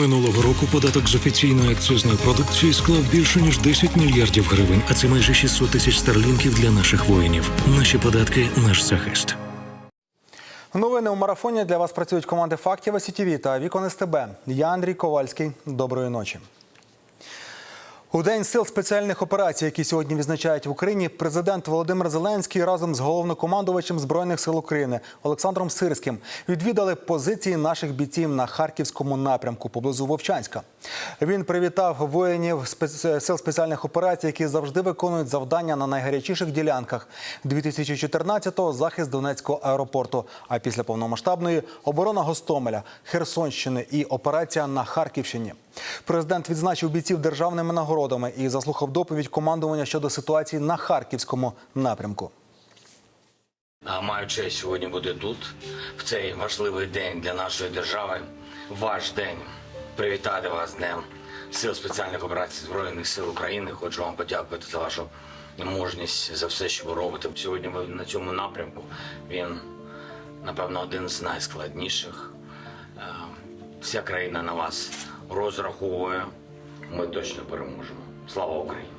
Минулого року податок з офіційної акцизної продукції склав більше ніж 10 мільярдів гривень, а це майже 600 тисяч старлінків для наших воїнів. Наші податки наш захист. Новини у марафоні для вас працюють команди фактів СІТІВІ та Вікон СТБ. Я Андрій Ковальський. Доброї ночі. У день сил спеціальних операцій, які сьогодні відзначають в Україні, президент Володимир Зеленський разом з головнокомандувачем збройних сил України Олександром Сирським відвідали позиції наших бійців на харківському напрямку поблизу Вовчанська. Він привітав воїнів сил спеціальних операцій, які завжди виконують завдання на найгарячіших ділянках. 2014-го – захист Донецького аеропорту. А після повномасштабної оборона Гостомеля, Херсонщини і операція на Харківщині. Президент відзначив бійців державними нагородами і заслухав доповідь командування щодо ситуації на харківському напрямку. Маю честь сьогодні бути тут, в цей важливий день для нашої держави. Ваш день. Привітати вас Днем Сил спеціальних операцій Збройних сил України. Хочу вам подякувати за вашу мужність, за все, що ви робите. Сьогодні ви на цьому напрямку. Він, напевно, один з найскладніших. Е, Вся країна на вас розраховує. Ми точно переможемо. Слава Україні!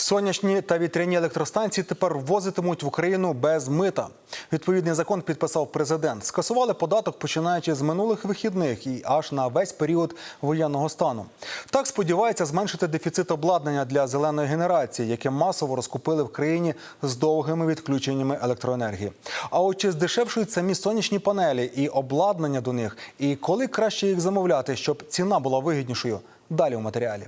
Сонячні та вітряні електростанції тепер ввозитимуть в Україну без мита. Відповідний закон підписав президент. Скасували податок починаючи з минулих вихідних і аж на весь період воєнного стану. Так сподівається зменшити дефіцит обладнання для зеленої генерації, яке масово розкупили в країні з довгими відключеннями електроенергії. А от чи здешевшують самі сонячні панелі і обладнання до них, і коли краще їх замовляти, щоб ціна була вигіднішою? Далі у матеріалі.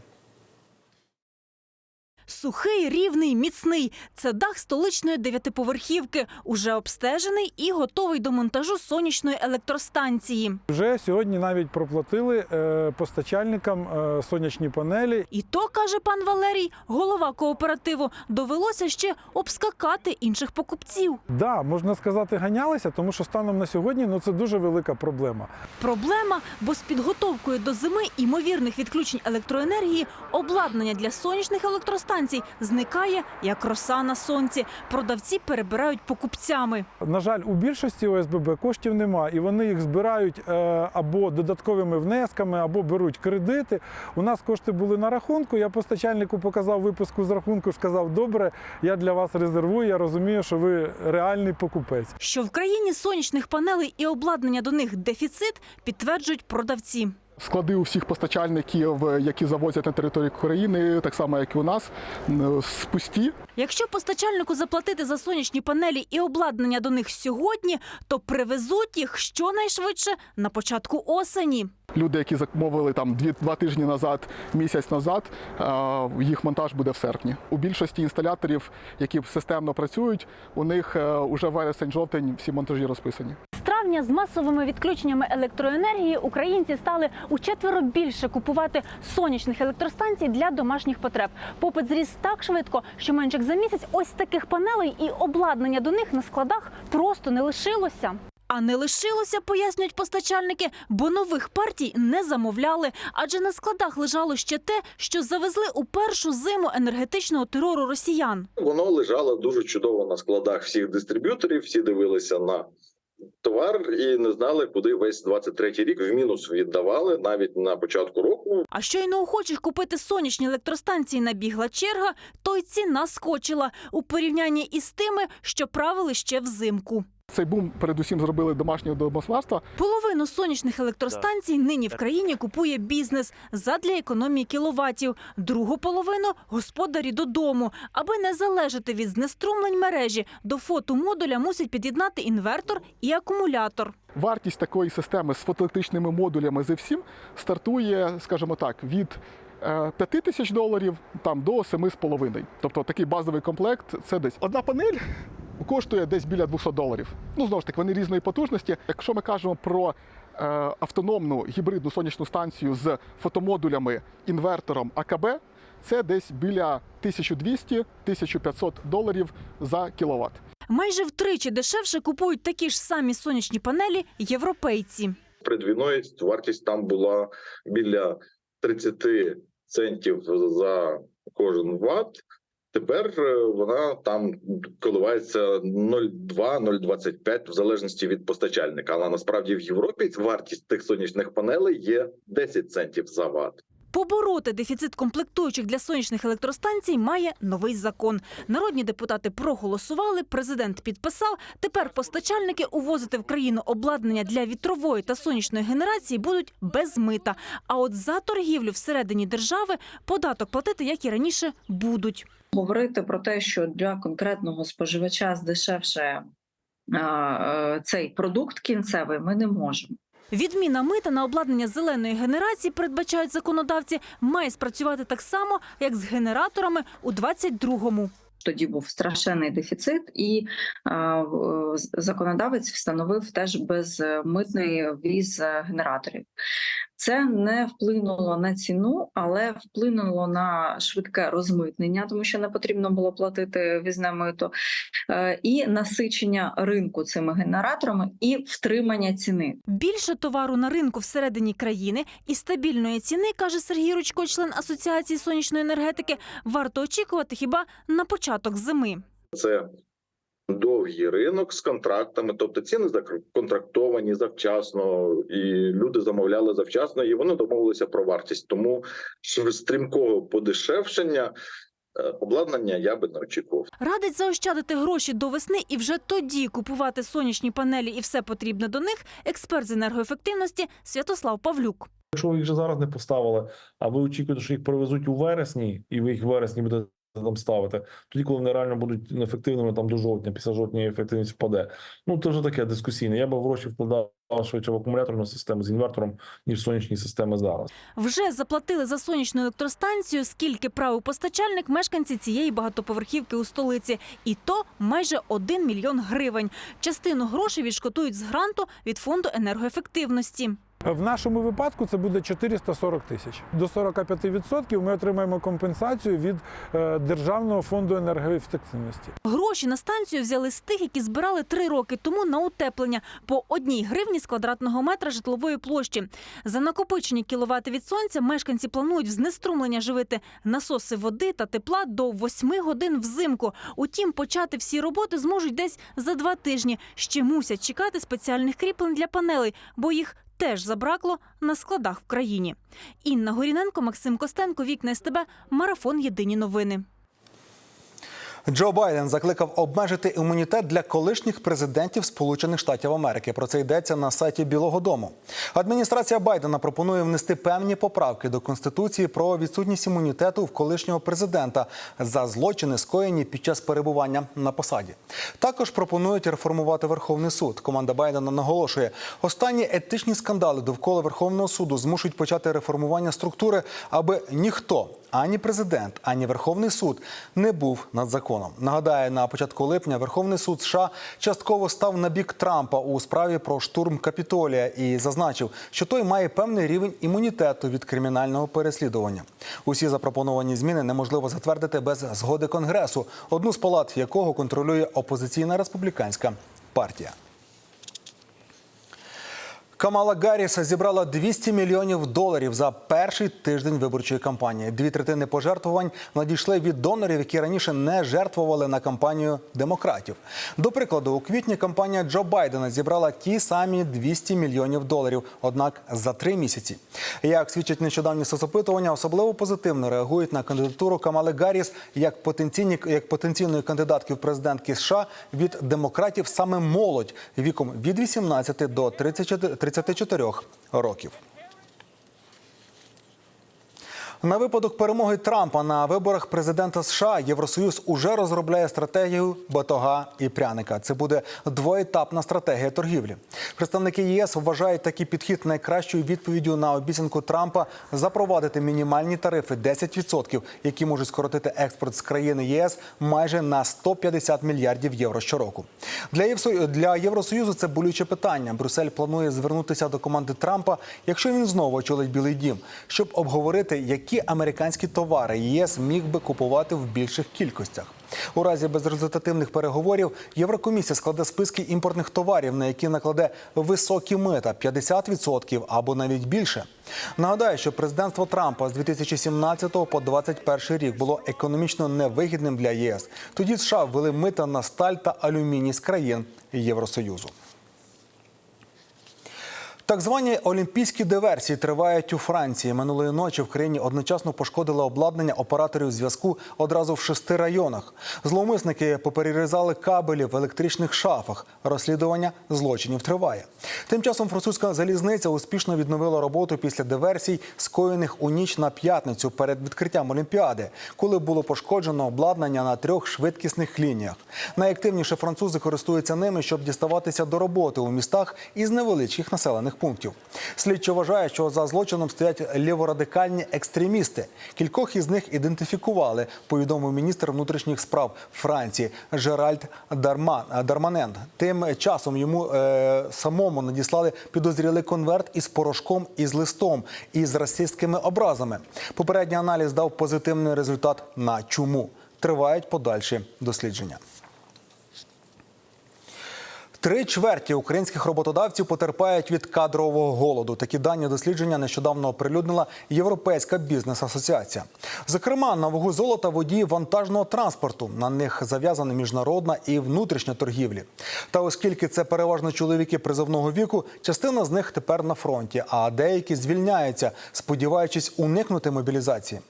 Сухий, рівний, міцний. Це дах столичної дев'ятиповерхівки, уже обстежений і готовий до монтажу сонячної електростанції. Вже сьогодні навіть проплатили е, постачальникам е, сонячні панелі. І то, каже пан Валерій, голова кооперативу, довелося ще обскакати інших покупців. Да, можна сказати, ганялися, тому що станом на сьогодні ну це дуже велика проблема. Проблема, бо з підготовкою до зими імовірних відключень електроенергії обладнання для сонячних електростанцій зникає як роса на сонці. Продавці перебирають покупцями. На жаль, у більшості ОСББ коштів нема, і вони їх збирають е, або додатковими внесками, або беруть кредити. У нас кошти були на рахунку. Я постачальнику показав випуску з рахунку, сказав: добре, я для вас резервую. Я розумію, що ви реальний покупець. Що в країні сонячних панелей і обладнання до них дефіцит, підтверджують продавці. Склади у всіх постачальників, е, які завозять на територію країни, так само як і у нас, м, пусті. Якщо постачальнику заплатити за сонячні панелі і обладнання до них сьогодні, то привезуть їх щонайшвидше на початку осені. Люди, які замовили там дві два тижні назад, місяць назад, е, їх монтаж буде в серпні. У більшості інсталяторів, які системно працюють, у них вже вересень-жовтень всі монтажі розписані. Травня з масовими відключеннями електроенергії українці стали учетверо більше купувати сонячних електростанцій для домашніх потреб. Попит зріс так швидко, що менше як за місяць ось таких панелей і обладнання до них на складах просто не лишилося. А не лишилося, пояснюють постачальники, бо нових партій не замовляли, адже на складах лежало ще те, що завезли у першу зиму енергетичного терору росіян. Воно лежало дуже чудово на складах всіх дистриб'юторів. Всі дивилися на товар і не знали, куди весь 23-й рік в мінус віддавали навіть на початку року. А щойно хочеш купити сонячні електростанції набігла черга, то й ціна скочила у порівнянні із тими, що правили ще взимку. Цей бум передусім зробили домашнього домосварства. Половину сонячних електростанцій нині в країні купує бізнес задля економії кіловатів. Другу половину господарі додому. Аби не залежати від знеструмлень мережі, до фотомодуля мусять під'єднати інвертор і акумулятор. Вартість такої системи з фотоелектричними модулями з всім стартує, скажімо так, від 5 тисяч доларів там до 7,5. Тобто такий базовий комплект це десь одна панель. Коштує десь біля 200 доларів. Ну знову ж таки, вони різної потужності. Якщо ми кажемо про е, автономну гібридну сонячну станцію з фотомодулями, інвертором АКБ, це десь біля 1200-1500 доларів за кіловат. Майже втричі дешевше купують такі ж самі сонячні панелі європейці. Перед війною вартість там була біля 30 центів за кожен ватт. Тепер е, вона там коливається 0,2-0,25 в залежності від постачальника. Але насправді в Європі вартість тих сонячних панелей є 10 центів за ватт. Побороти дефіцит комплектуючих для сонячних електростанцій має новий закон. Народні депутати проголосували, президент підписав. Тепер постачальники увозити в країну обладнання для вітрової та сонячної генерації будуть без мита. А от за торгівлю всередині держави податок платити, як і раніше, будуть. Говорити про те, що для конкретного споживача здешевше е, цей продукт кінцевий, ми не можемо. Відміна мита на обладнання зеленої генерації, передбачають законодавці, має спрацювати так само, як з генераторами у 22-му. Тоді був страшенний дефіцит, і в- законодавець встановив теж безмитний ввіз е, генераторів. Це не вплинуло на ціну, але вплинуло на швидке розмитнення, тому що не потрібно було платити візне мито, е, і насичення ринку цими генераторами, і втримання ціни. Більше товару на ринку всередині країни і стабільної ціни, каже Сергій Ручко, член Асоціації сонячної енергетики, варто очікувати хіба на початок зими. Це довгий ринок з контрактами, тобто ціни законтрактовані завчасно, і люди замовляли завчасно, і вони домовилися про вартість. Тому стрімкого подешевшення е, обладнання я би не очікував. Радить заощадити гроші до весни і вже тоді купувати сонячні панелі і все потрібне до них. Експерт з енергоефективності Святослав Павлюк. Якщо ви їх вже зараз не поставили, а ви очікуєте, що їх привезуть у вересні, і ви їх в вересні будете там ставити, тоді, коли вони реально будуть неефективними там до жовтня, після жовтня ефективність впаде. Ну це вже таке дискусійне. Я би гроші вкладав швидше в акумуляторну систему з інвертором, ніж сонячні системи зараз. Вже заплатили за сонячну електростанцію, скільки правив постачальник мешканці цієї багатоповерхівки у столиці. І то майже 1 мільйон гривень. Частину грошей відшкодують з гранту від фонду енергоефективності. В нашому випадку це буде 440 тисяч. До 45% ми отримаємо компенсацію від е, Державного фонду енергоефективності. Гроші на станцію взяли з тих, які збирали три роки тому на утеплення по одній гривні з квадратного метра житлової площі. За накопичені кіловати від сонця мешканці планують в знеструмлення живити насоси води та тепла до 8 годин взимку. Утім, почати всі роботи зможуть десь за два тижні. Ще мусять чекати спеціальних кріплень для панелей, бо їх теж забракло на складах в країні. Інна Горіненко, Максим Костенко, Вікна СТБ, Марафон Єдині новини. Джо Байден закликав обмежити імунітет для колишніх президентів Сполучених Штатів Америки. Про це йдеться на сайті Білого Дому. Адміністрація Байдена пропонує внести певні поправки до конституції про відсутність імунітету в колишнього президента за злочини, скоєні під час перебування на посаді. Також пропонують реформувати Верховний суд. Команда Байдена наголошує, останні етичні скандали довкола Верховного суду змушують почати реформування структури, аби ніхто ані президент, ані Верховний суд не був над законом. Нагадаю, на початку липня Верховний суд США частково став на бік Трампа у справі про штурм Капітолія і зазначив, що той має певний рівень імунітету від кримінального переслідування. Усі запропоновані зміни неможливо затвердити без згоди Конгресу, одну з палат якого контролює опозиційна республіканська партія. Камала Гарріс зібрала 200 мільйонів доларів за перший тиждень виборчої кампанії. Дві третини пожертвувань надійшли від донорів, які раніше не жертвували на кампанію демократів. До прикладу, у квітні кампанія Джо Байдена зібрала ті самі 200 мільйонів доларів, однак за три місяці. Як свідчать нещодавні соцопитування, особливо позитивно реагують на кандидатуру Камали Гарріс як потенційні як потенційної кандидатки в президентки США від демократів саме молодь віком від 18 до 34 34 років. На випадок перемоги Трампа на виборах президента США Євросоюз уже розробляє стратегію батога і пряника. Це буде двоетапна стратегія торгівлі. Представники ЄС вважають такий підхід найкращою відповіддю на обіцянку Трампа запровадити мінімальні тарифи 10%, які можуть скоротити експорт з країни ЄС майже на 150 мільярдів євро щороку. Для Євросоюзу це болюче питання. Брюссель планує звернутися до команди Трампа, якщо він знову очолить Білий Дім, щоб обговорити, які які американські товари ЄС міг би купувати в більших кількостях. У разі безрезультативних переговорів Єврокомісія складе списки імпортних товарів, на які накладе високі мита 50% або навіть більше. Нагадаю, що президентство Трампа з 2017 по 2021 рік було економічно невигідним для ЄС. Тоді США ввели мита на сталь та алюміній з країн Євросоюзу. Так звані олімпійські диверсії тривають у Франції. Минулої ночі в країні одночасно пошкодили обладнання операторів зв'язку одразу в шести районах. Зловмисники поперерізали кабелі в електричних шафах. Розслідування злочинів триває. Тим часом французька залізниця успішно відновила роботу після диверсій, скоєних у ніч на п'ятницю перед відкриттям Олімпіади, коли було пошкоджено обладнання на трьох швидкісних лініях. Найактивніше французи користуються ними, щоб діставатися до роботи у містах із невеличких населених пунктів. Слідчо вважає, що за злочином стоять ліворадикальні екстремісти. Кількох із них ідентифікували, повідомив міністр внутрішніх справ Франції Жеральд Дарман, Дарманен. Тим часом йому е, самому надіслали підозрілий конверт із порошком і з листом із расистськими образами. Попередній аналіз дав позитивний результат на чуму. Тривають подальші дослідження. Три чверті українських роботодавців потерпають від кадрового голоду. Такі дані дослідження нещодавно оприлюднила Європейська бізнес-асоціація. Зокрема, на вагу золота водії вантажного транспорту. На них зав'язана міжнародна і внутрішня торгівлі. Та оскільки це переважно чоловіки призовного віку, частина з них тепер на фронті, а деякі звільняються, сподіваючись уникнути мобілізації.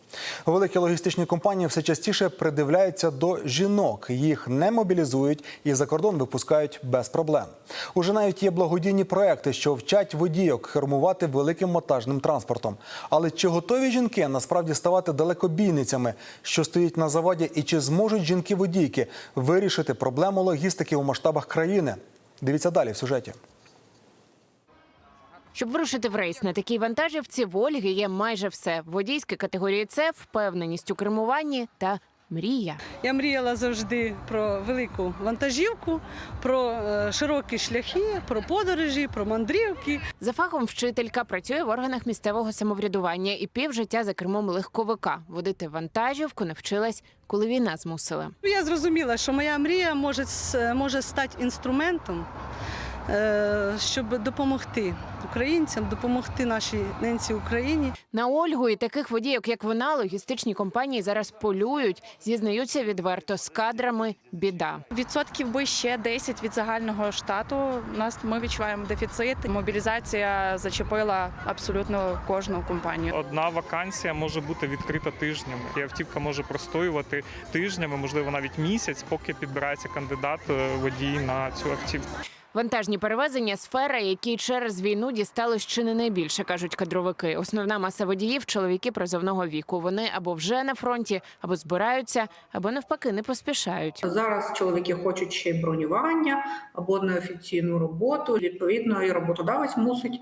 Великі логістичні компанії все частіше придивляються до жінок. Їх не мобілізують і за кордон випускають без проблем. Уже навіть є благодійні проекти, що вчать водійок кермувати великим монтажним транспортом. Але чи готові жінки насправді ставати далекобійницями, що стоїть на заваді, і чи зможуть жінки-водійки вирішити проблему логістики у масштабах країни? Дивіться далі в сюжеті. Щоб вирушити в рейс на такій вантажівці, в Ольги є майже все: водійські категорії С, впевненість у кермуванні та мрія. Я мріяла завжди про велику вантажівку, про е, широкі шляхи, про подорожі, про мандрівки. За фахом вчителька працює в органах місцевого самоврядування і півжиття за кермом легковика. Водити вантажівку навчилась, коли війна змусила. Я зрозуміла, що моя мрія може, може стати інструментом, е, щоб допомогти українцям, допомогти нашій ненці Україні. На Ольгу і таких водійок, як вона, логістичні компанії зараз полюють, зізнаються відверто з кадрами. Біда. Відсотків би ще 10 від загального штату. У нас ми відчуваємо дефіцит. Мобілізація зачепила абсолютно кожну компанію. Одна вакансія може бути відкрита тижнями. І автівка може простоювати тижнями, можливо, навіть місяць, поки підбирається кандидат е, водій на цю автівку. Вантажні перевезення сфера, які через війну дістали ще не найбільше, кажуть кадровики. Основна маса водіїв чоловіки призовного віку. Вони або вже на фронті, або збираються, або навпаки не поспішають. Зараз чоловіки хочуть ще бронювання або неофіційну роботу. Відповідно, і роботодавець мусить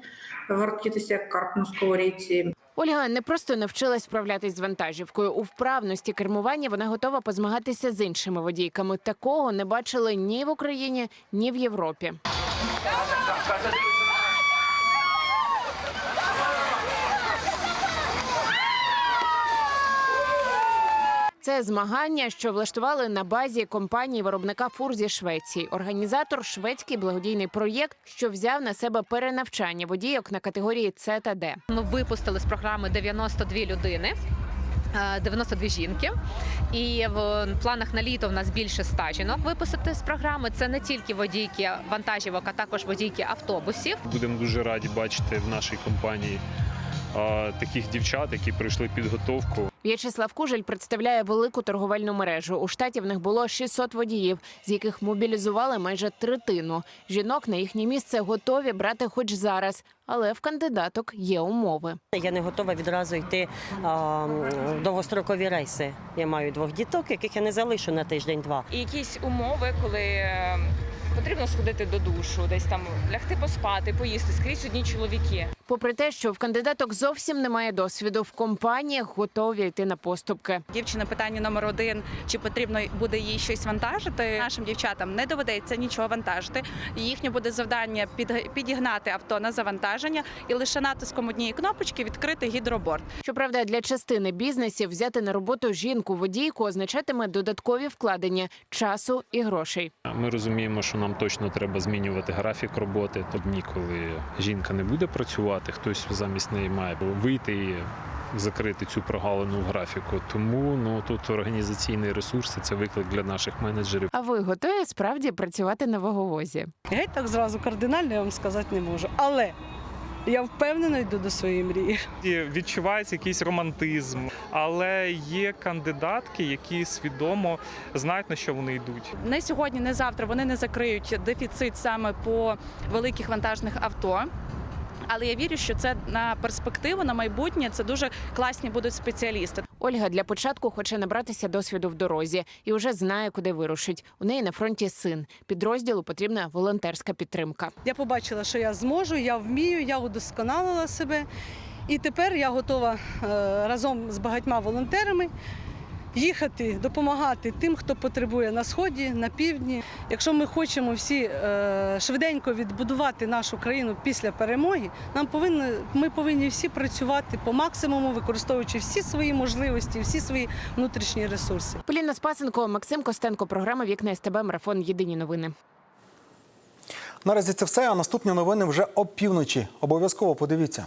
вертітися як карп на сковорідці. Ольга не просто навчилась справлятись з вантажівкою. У вправності кермування вона готова позмагатися з іншими водійками. Такого не бачили ні в Україні, ні в Європі. Це змагання, що влаштували на базі компанії виробника фур зі Швеції. Організатор шведський благодійний проєкт, що взяв на себе перенавчання водійок на категорії С та Д. Ми випустили з програми 92 людини. е, 92 жінки, і в планах на літо в нас більше 100 жінок випустити з програми. Це не тільки водійки вантажівок, а також водійки автобусів. Будемо дуже раді бачити в нашій компанії таких дівчат, які пройшли підготовку. В'ячеслав Кужель представляє велику торговельну мережу. У штаті в них було 600 водіїв, з яких мобілізували майже третину. Жінок на їхнє місце готові брати хоч зараз, але в кандидаток є умови. Я не готова відразу йти а, в довгострокові рейси. Я маю двох діток, яких я не залишу на тиждень-два. І якісь умови, коли е, потрібно сходити до душу, десь там лягти поспати, поїсти скрізь одні чоловіки. Попри те, що в кандидаток зовсім немає досвіду, в компаніях готові йти на поступки. Дівчина питання номер один: чи потрібно буде їй щось вантажити? Нашим дівчатам не доведеться нічого вантажити. Їхнє буде завдання під- підігнати авто на завантаження і лише натиском однієї кнопочки відкрити гідроборд. Щоправда, для частини бізнесів взяти на роботу жінку водійку означатиме додаткові вкладення часу і грошей. Ми розуміємо, що нам точно треба змінювати графік роботи. Тобто дні, коли жінка не буде працювати, хтось замість неї має вийти і закрити цю прогалину в графіку. Тому ну тут організаційний ресурс це виклик для наших менеджерів. А ви готові справді працювати на ваговозі? Геть так зразу кардинально я вам сказати не можу. Але я впевнено йду до своєї мрії. І Відчувається якийсь романтизм, але є кандидатки, які свідомо знають на що вони йдуть. Не сьогодні, не завтра вони не закриють дефіцит саме по великих вантажних авто. Але я вірю, що це на перспективу, на майбутнє це дуже класні будуть спеціалісти. Ольга для початку хоче набратися досвіду в дорозі і вже знає, куди вирушить. У неї на фронті син. Підрозділу потрібна волонтерська підтримка. Я побачила, що я зможу, я вмію, я удосконалила себе. І тепер я готова е, разом з багатьма волонтерами їхати, допомагати тим, хто потребує на сході, на півдні. Якщо ми хочемо всі е, швиденько відбудувати нашу країну після перемоги, нам повинні, ми повинні всі працювати по максимуму, використовуючи всі свої можливості, всі свої внутрішні ресурси. Поліна Спасенко, Максим Костенко, програма Вікна СТБ Марафон. Єдині новини. Наразі це все. А наступні новини вже опівночі. Обов'язково подивіться.